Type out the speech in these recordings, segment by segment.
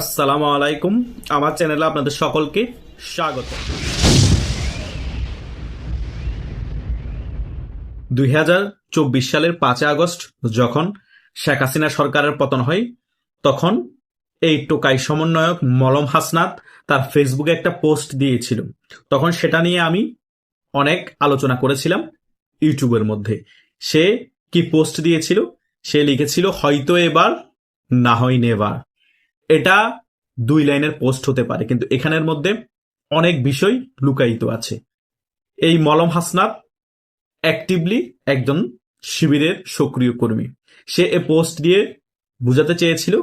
আসসালামু আলাইকুম। আমার চ্যানেলে আপনাদের সকলকে স্বাগত। দুই হাজার চব্বিশ সালের পাঁচই আগস্ট, যখন শেখ হাসিনা সরকারের পতন হয়, তখন এই টোকাই সমন্বয়ক মলম হাসনাত তার ফেসবুকে একটা পোস্ট দিয়েছিল। তখন সেটা নিয়ে আমি অনেক আলোচনা করেছিলাম ইউটিউবের মধ্যে। সে কি পোস্ট দিয়েছিল? সে লিখেছিল, হয়তো এবার, না হয় নেবার। এটা দুই লাইনের পোস্ট হতে পারে, কিন্তু এখানের মধ্যে অনেক বিষয় লুকায়িত আছে। এই মলম হাসনাত অ্যাক্টিভলি একজন শিবিরের সক্রিয় কর্মী। সে এ পোস্ট দিয়ে বুঝাতে চেয়েছিল,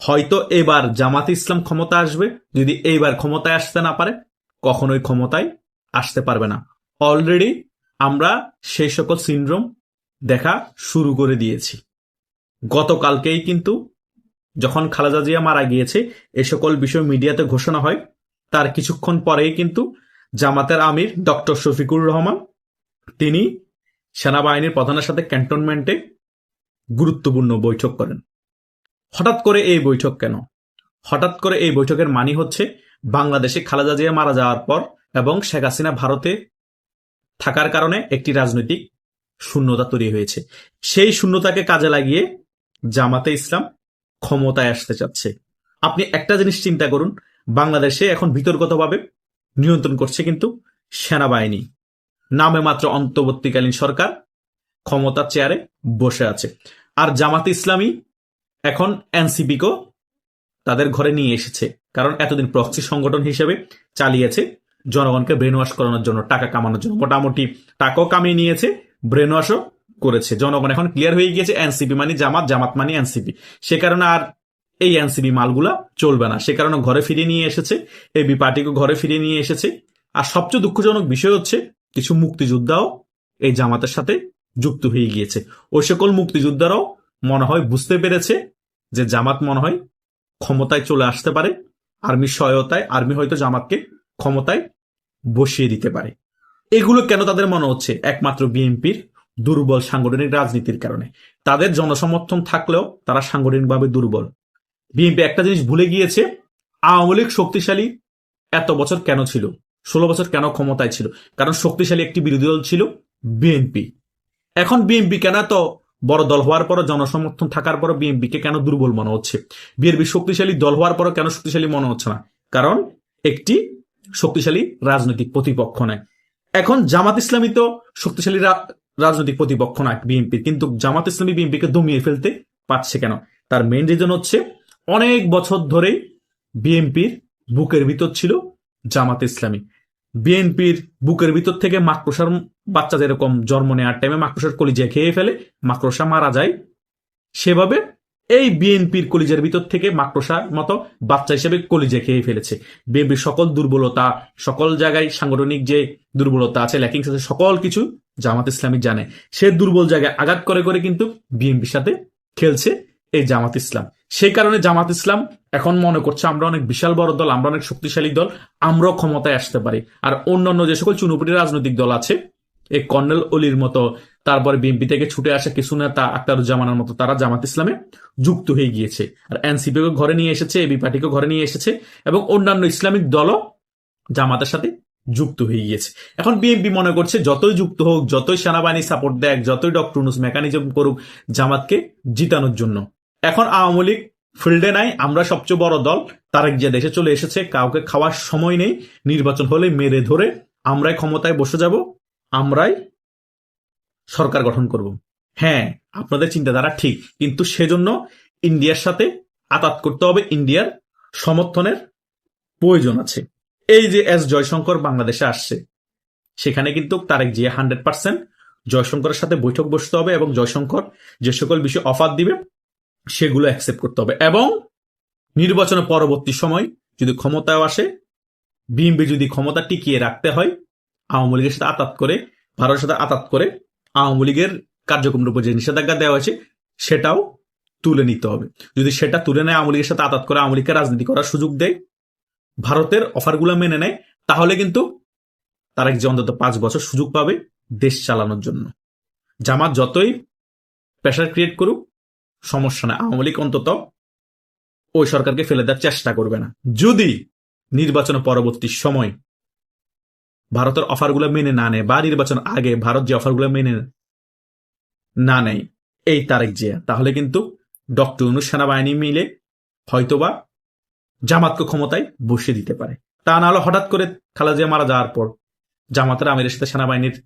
হয়তো এবার জামাত ইসলাম ক্ষমতা আসবে, যদি এইবার ক্ষমতায় আসতে না পারে, কখনোই ক্ষমতায় আসতে পারবে না। অলরেডি আমরা সেই সকল সিন্ড্রোম দেখা শুরু করে দিয়েছি। গতকালকেই কিন্তু যখন খালেদা জিয়া মারা গিয়েছে, এ সকল বিষয় মিডিয়াতে ঘোষণা হয়। তার কিছুক্ষণ পরেই কিন্তু জামাতের আমির ডক্টর শফিকুর রহমান, তিনি সেনাবাহিনীর প্রধানের সাথে ক্যান্টনমেন্টে গুরুত্বপূর্ণ বৈঠক করেন। হঠাৎ করে এই বৈঠক কেন? হঠাৎ করে এই বৈঠকের মানি হচ্ছে বাংলাদেশে খালেদা জিয়া মারা যাওয়ার পর এবং শেখ হাসিনা ভারতে থাকার কারণে একটি রাজনৈতিক শূন্যতা তৈরি হয়েছে। সেই শূন্যতাকে কাজে লাগিয়ে জামাতে ইসলাম ক্ষমতায় আসতে চাচ্ছে। আপনি একটা জিনিস চিন্তা করুন, বাংলাদেশে এখন বিতর্কতভাবে নিয়ন্ত্রণ করছে কিন্তু সেনাবাহিনী। নামে মাত্র অন্তর্বর্তীকালীন সরকার ক্ষমতার চেয়ারে বসে আছে। আর জামাত ইসলামী এখন এনসিপিকেও তাদের ঘরে নিয়ে এসেছে, কারণ এতদিন প্রক্সি সংগঠন হিসেবে চালিয়েছে, জনগণকে ব্রেন ওয়াশ করানোর জন্য, টাকা কামানোর জন্য। মোটামুটি টাকাও কামিয়ে নিয়েছে ব্রেন ওয়াশও করেছে। জনগণ এখন ক্লিয়ার হয়ে গিয়েছে এনসিপি মানে জামাত জামাত মানে এনসিপি সে কারণে আর এই এনসিপি মালগুলা চলবে না। সে কারণে ঘরে ফিরিয়ে নিয়ে এসেছে এই বি পার্টিকে ঘরে ফিরিয়ে নিয়ে এসেছে। আর সবচেয়ে দুঃখজনক বিষয় হচ্ছে কিছু মুক্তিযোদ্ধাও এই জামাতের সাথে যুক্ত হয়ে গিয়েছে। ওই সকল মুক্তিযোদ্ধারাও মনে হয় বুঝতে পেরেছে যে জামাত মনে হয় ক্ষমতায় চলে আসতে পারে, আর্মির সহায়তায় আর্মি হয়তো জামাতকে ক্ষমতায় বসিয়ে দিতে পারে। এগুলো কেন তাদের মনে হচ্ছে? একমাত্র বিএনপির দুর্বল সাংগঠনিক রাজনীতির কারণে। তাদের জনসমর্থন থাকলেও তারা সাংগঠনিকভাবে দুর্বল। বিএনপি একটা জিনিস ভুলে গিয়েছে, আওয়ামী লীগ শক্তিশালী এত বছর কেন ছিল? ষোলো বছর কেন ক্ষমতায় ছিল? কারণ শক্তিশালী একটি বিরোধী দল ছিল বিএনপি। এখন বিএনপি কেন তো বড় দল হওয়ার পর জনসমর্থন থাকার পরও বিএনপিকে কেন দুর্বল মনে হচ্ছে? বিএনপি শক্তিশালী দল হওয়ার পরও কেন শক্তিশালী মনে হচ্ছে না? কারণ একটি শক্তিশালী রাজনৈতিক প্রতিপক্ষ নেয়। এখন জামাত ইসলামী তো শক্তিশালী রাজনৈতিক প্রতিপক্ষ না বিএনপি কিন্তু জামাত ইসলামী বিএনপিকে দমিয়ে ফেলতে পারছে কেন? তার মেন রিজন হচ্ছে অনেক বছর ধরে বিএনপির বুকের ভিতর ছিল জামাত ইসলামী। বিএনপির বুকের ভিতর থেকে মাকড়সার বাচ্চা যেরকম জন্ম নেওয়ার টাইমে মাকড়সার কলিজা খেয়ে ফেলে, মাকড়সা মারা যায়, সেভাবে এই বিএনপির কলিজার ভিতর থেকে মাকড়সার মতো বাচ্চা হিসেবে কলিজা খেয়ে ফেলেছে। বিএনপির সকল দুর্বলতা, সকল জায়গায় সাংগঠনিক যে দুর্বলতা আছে, ল্যাকিংস আছে, সকল কিছু জামাত ইসলামী জানে। সে দুর্বল জায়গায় আঘাত করে করে কিন্তু বিএনপির সাথে খেলছে এই জামাত ইসলাম। সেই কারণে জামাত ইসলাম এখন মনে করছে, আমরা অনেক বিশাল বড় দল, আমরা অনেক শক্তিশালী দল, আমরাও ক্ষমতায় আসতে পারি। আর অন্যান্য যে সকল চুনুপুটি রাজনৈতিক দল আছে, এই কর্নেল অলির মতো তারপরে বিএনপি থেকে ছুটে আসা কিছু নেতা আক্তারুজ্জামানের মতো তারা জামাত ইসলামে যুক্ত হয়ে গিয়েছে। আর এনসিপিকে ঘরে নিয়ে এসেছে এবি পার্টিকে ঘরে নিয়ে এসেছে এবং অন্যান্য ইসলামিক দলও জামাতের সাথে যুক্ত হয়ে গিয়েছে। এখন বিএনপি মনে করছে যতই যুক্ত হোক, যতই সেনাবাহিনী সাপোর্ট দেয় যতই ডক্টর মেকানিজম করুক, জামাতকে জিতানোর জন্য। এখন আওয়ামী লীগ ফিল্ডে নাই, আমরা সবচেয়ে বড় দল, তারেক যে দেশে চলে এসেছে, কাউকে খাওয়ার সময় নেই, নির্বাচন হলে মেরে ধরে আমরাই ক্ষমতায় বসে যাব, আমরাই সরকার গঠন করব। হ্যাঁ আপনাদের চিন্তাধারা ঠিক, কিন্তু সেজন্য ইন্ডিয়ার সাথে আতাত করতে হবে, ইন্ডিয়ার সমর্থনের প্রয়োজন আছে। এই যে এস জয়শঙ্কর বাংলাদেশে আসছে, সেখানে কিন্তু তারেক জিয়া হান্ড্রেড পার্সেন্ট জয়শঙ্করের সাথে বৈঠক বসতে হবে এবং জয়শঙ্কর যে সকল বিষয়ে অফার দিবে, সেগুলো অ্যাকসেপ্ট করতে হবে এবং নির্বাচনের পরবর্তী সময় যদি ক্ষমতায় আসে, বিএনপি যদি ক্ষমতা টিকিয়ে রাখতে হয়, আওয়ামী লীগের সাথে আতাত করে, ভারতের সাথে আতাত করে আওয়ামী লীগের কার্যক্রমের উপর যে নিষেধাজ্ঞা দেওয়া হয়েছে, সেটাও তুলে নিতে হবে। যদি সেটা তুলে নেয়, আওয়ামী লীগের সাথে আতাত করে আওয়ামী লীগকে রাজনীতি করার সুযোগ দেয়, ভারতের অফারগুলো মেনে নেয়, তাহলে কিন্তু তারা যে অন্তত পাঁচ বছর সুযোগ পাবে দেশ চালানোর জন্য। জামাত যতই প্রেশার ক্রিয়েট করুক, সমস্যা নাই। আওয়ামী লীগ অন্তত ওই সরকারকে ফেলে দেওয়ার চেষ্টা করবে না। যদি নির্বাচন পরবর্তী সময় ভারতের অফারগুলো মেনে না নেয় বা নির্বাচন আগে ভারত যে অফারগুলো মেনে না নেয় এই তারেক জিয়া তাহলে কিন্তু ডক্টর অনু সেনাবাহিনী মিলে হয়তোবা জামাতকে ক্ষমতায় বসিয়ে দিতে পারে। তা না হলে হঠাৎ করে খালেদা জিয়া মারা যাওয়ার পর জামাতের আমিরের সাথে সেনাবাহিনীর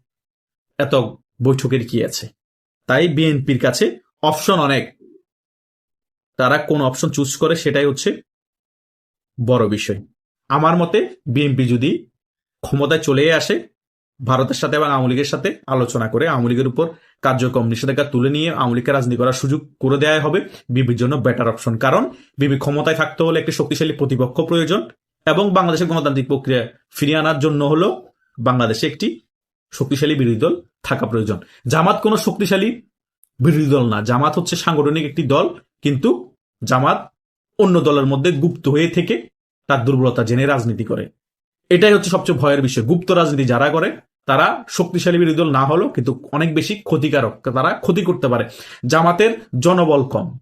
এত বৈঠকের কি আছে? তাই বিএনপির কাছে অপশন অনেক। তারা কোন অপশন চুজ করে সেটাই হচ্ছে বড় বিষয়। আমার মতে বিএনপি যদি ক্ষমতায় চলে আসে ভারতের সাথে এবং আওয়ামী লীগের সাথে আলোচনা করে আওয়ামী লীগের উপর কার্যক্রম নিষেধাজ্ঞা তুলে নিয়ে আওয়ামী লীগকে রাজনীতি করার সুযোগ করে দেওয়া হবে বিবির জন্য বেটার অপশন কারণ বিবি ক্ষমতায় থাকতে হলে একটি শক্তিশালী প্রতিপক্ষ প্রয়োজন এবং বাংলাদেশের গণতান্ত্রিক প্রক্রিয়া ফিরিয়ে আনার জন্য হলো বাংলাদেশে একটি শক্তিশালী বিরোধী দল থাকা প্রয়োজন। জামাত কোনো শক্তিশালী বিরোধী দল না। জামাত হচ্ছে সাংগঠনিক একটি দল, কিন্তু জামাত অন্য দলের মধ্যে গুপ্ত হয়ে থেকে তার দুর্বলতা জেনে রাজনীতি করে। এটাই হচ্ছে সবচেয়ে ভয়ের বিষয়। গুপ্ত রাজনীতি যারা করে, তারা শক্তিশালী বিরোধী দল না হলেও কিন্তু অনেক বেশি ক্ষতিকারক। তারা ক্ষতি করতে পারে। জামাতের জনবল কম।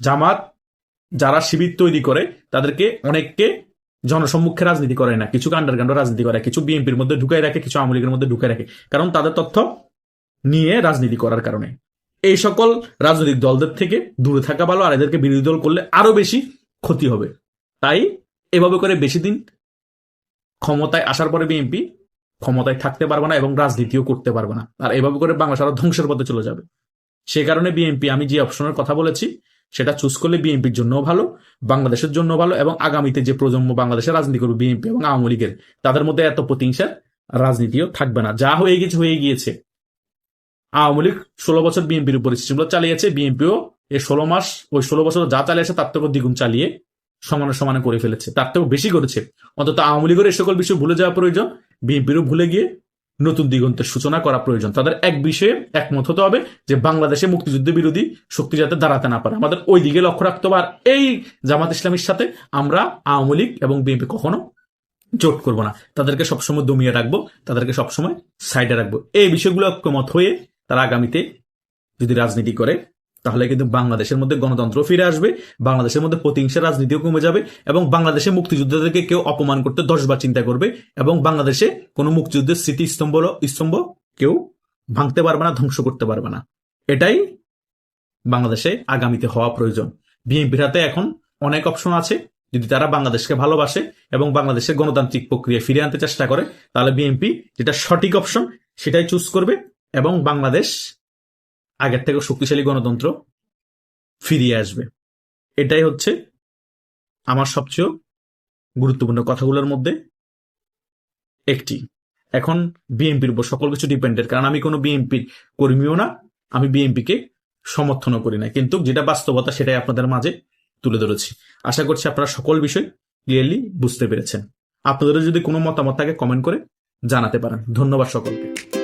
জামাত যারা শিবির তৈরি করে, তাদেরকে অনেককে জনসম্মুখে রাজনীতি করে না। কিছু আন্ডারগ্রাউন্ড রাজনীতি করে, কিছু বিএনপির মধ্যে ঢুকাই রাখে, কিছু আওয়ামী লীগের মধ্যে ঢুকাই রাখে। কারণ তাদের তথ্য নিয়ে রাজনীতি করার কারণে। এই সকল রাজনৈতিক দলদের থেকে দূরে থাকা ভালো, আর এদেরকে বিরোধী দল করলে আরও বেশি ক্ষতি হবে। তাই এভাবে করে বেশি দিন ক্ষমতায় আসার পরে বিএনপি ক্ষমতায় থাকতে পারবে না এবং রাজনীতিও করতে পারবে না। আর এভাবে করে বাংলাদেশ আরও ধ্বংসের পথে চলে যাবে। সে কারণে বিএনপি, আমি যে অপশনের কথা বলেছি, সেটা চুজ করলে বিএনপির জন্য ভালো, বাংলাদেশের জন্য ভালো এবং আগামীতে যে প্রজন্ম বাংলাদেশে রাজনীতি করবে, বিএনপি এবং আওয়ামী লীগের, তাদের মধ্যে এত প্রতিহিংসার রাজনীতিও থাকবে না। যা হয়ে গেছে, হয়ে গিয়েছে। আওয়ামী লীগ ষোলো বছর বিএনপির উপর চালিয়েছে, বিএনপিও এই ষোলো মাস, ওই ষোলো বছর যা চালিয়েছে, তার থেকে দ্বিগুণ চালিয়ে সমানে সমানে করে ফেলেছে। তার থেকেও বেশি করেছে। অন্তত আওয়ামী লীগের এই সকল বিষয় ভুলে যাওয়া প্রয়োজন। বিএনপিরও ভুলে গিয়ে নতুন দিগন্তের সূচনা করা প্রয়োজন। তাদের এক বিষয়ে একমত হতে হবে যে বাংলাদেশে মুক্তিযুদ্ধ বিরোধী শক্তি যাতে দাঁড়াতে না পারে। আমাদের ওই দিকে লক্ষ্য রাখতে হবে। আর এই জামাত ইসলামের সাথে আমরা আওয়ামী লীগ এবং বিএনপি কখনো জোট করব না। তাদেরকে সবসময় দমিয়ে রাখব, তাদেরকে সবসময় সাইডে রাখব। এই বিষয়গুলো ঐক্যমত হয়ে তারা আগামীতে যদি রাজনীতি করে তাহলে কিন্তু বাংলাদেশের মধ্যে গণতন্ত্র ফিরে আসবে, বাংলাদেশের মধ্যে প্রতিহিংসা রাজনীতিও কমে যাবে এবং বাংলাদেশে মুক্তিযুদ্ধদেরকে কেউ অপমান করতে দশবার চিন্তা করবে এবং বাংলাদেশে কোনো মুক্তিযুদ্ধের স্মৃতি স্তম্ভ স্তম্ভ কেউ ভাঙতে পারবে না, ধ্বংস করতে পারবে না। এটাই বাংলাদেশে আগামীতে হওয়া প্রয়োজন। বিএনপির হাতে এখন অনেক অপশন আছে। যদি তারা বাংলাদেশকে ভালোবাসে এবং বাংলাদেশের গণতান্ত্রিক প্রক্রিয়া ফিরে আনতে চেষ্টা করে, তাহলে বিএনপি যেটা সঠিক অপশন সেটাই চুজ করবে এবং বাংলাদেশ আগের থেকে শক্তিশালী গণতন্ত্র ফিরিয়ে আসবে। এটাই হচ্ছে আমার সবচেয়ে গুরুত্বপূর্ণ কথাগুলোর মধ্যে একটি। এখন বিএনপির উপর সকল কিছু ডিপেন্ডেড কারণ আমি কোনো বিএনপির কর্মীও না, আমি বিএনপিকে সমর্থনও করি না। কিন্তু যেটা বাস্তবতা সেটাই আপনাদের মাঝে তুলে ধরেছি। আশা করছি আপনারা সকল বিষয় ক্লিয়ারলি বুঝতে পেরেছেন। আপনাদের যদি কোনো মতামত থাকে কমেন্ট করে জানাতে পারেন। ধন্যবাদ সকলকে।